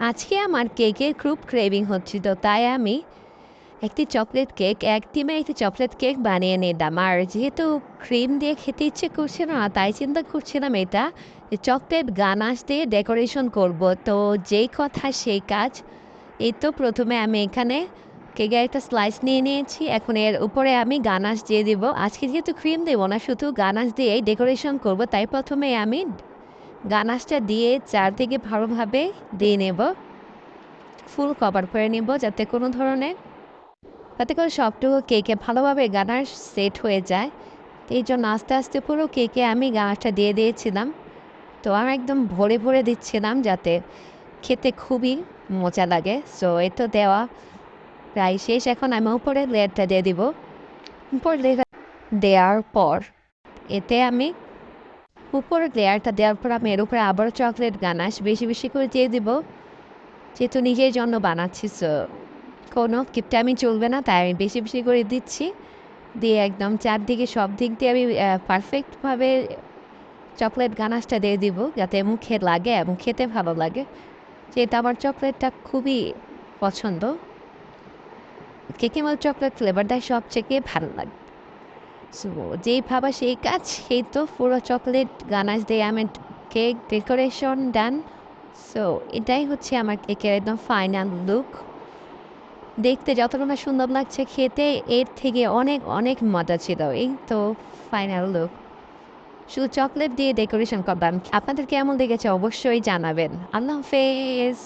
আজকে আমার কেকের খুব ক্রেভিং হচ্ছিল, তাই আমি একটি চকলেট কেক এক টিমে একটি চকলেট কেক বানিয়ে নিলাম। আর যেহেতু ক্রিম দিয়ে খেতে ইচ্ছে করছিল না, তাই চিন্তা করছিলাম এটা যে চকলেট গানাশ দিয়ে ডেকোরেশন করব। তো যেই কথা, সেই কাজ। এই তো প্রথমে আমি এখানে কেকের একটা স্লাইস নিয়ে নিয়েছি। এখন এর উপরে আমি গানাশ দিয়ে দিব। আজকে যেহেতু ক্রিম দেবো না, শুধু গানাশ দিয়েই ডেকোরেশন করব, তাই প্রথমে আমি গানাশটা দিয়ে চারদিকে ভালোভাবে দিয়ে নেব। ফুল কভার করে নেব যাতে কোনো ধরনের, যাতে করে সবটুকু কেকে ভালোভাবে গানাশ সেট হয়ে যায়। এই জন্য আস্তে আস্তে পুরো কেকে আমি গানাশটা দিয়ে দিয়েছিলাম। তো আমি একদম ভরে ভরে দিচ্ছিলাম যাতে খেতে খুবই মজা লাগে। সো এ তো দেওয়া প্রায় শেষ। এখন আমি উপরে লেয়ারটা দিয়ে দিব। উপর লেয়ার দেওয়ার পর এতে আমি উপরের লেয়ারটা দেওয়ার পর আমি এর উপরে আবারও চকলেট গানাশ বেশি বেশি করে দিয়ে দিব। যেহেতু নিজের জন্য বানাচ্ছি সো কোনো কিপটা আমি চলবে না, তাই আমি বেশি বেশি করে দিচ্ছি। দিয়ে একদম চারদিকে সব দিক দিয়ে আমি পারফেক্টভাবে চকলেট গানাশটা দিয়ে দিব, যাতে মুখে লাগে এবং খেতে ভালো লাগে। যেহেতু আমার চকলেটটা খুবই পছন্দ। কেকিমল চকলেট ফ্লেভারটাই সবচেয়ে ভালো লাগে। যেই ভাবা সেই কাজ, সেই তো পুরো চকলেট গানাশ দিয়ে আমি কেক ডেকোরেশন ডান সো এটাই হচ্ছে আমার কেকের একদম ফাইনাল লুক দেখতে যতটা সুন্দর লাগছে খেতে, এর থেকে অনেক অনেক মজা ছিল। এই তো ফাইনাল লুক শুধু চকলেট দিয়ে ডেকোরেশন করলাম। আপনাদের কেমন লেগেছে অবশ্যই জানাবেন। আল্লাহ হাফেজ।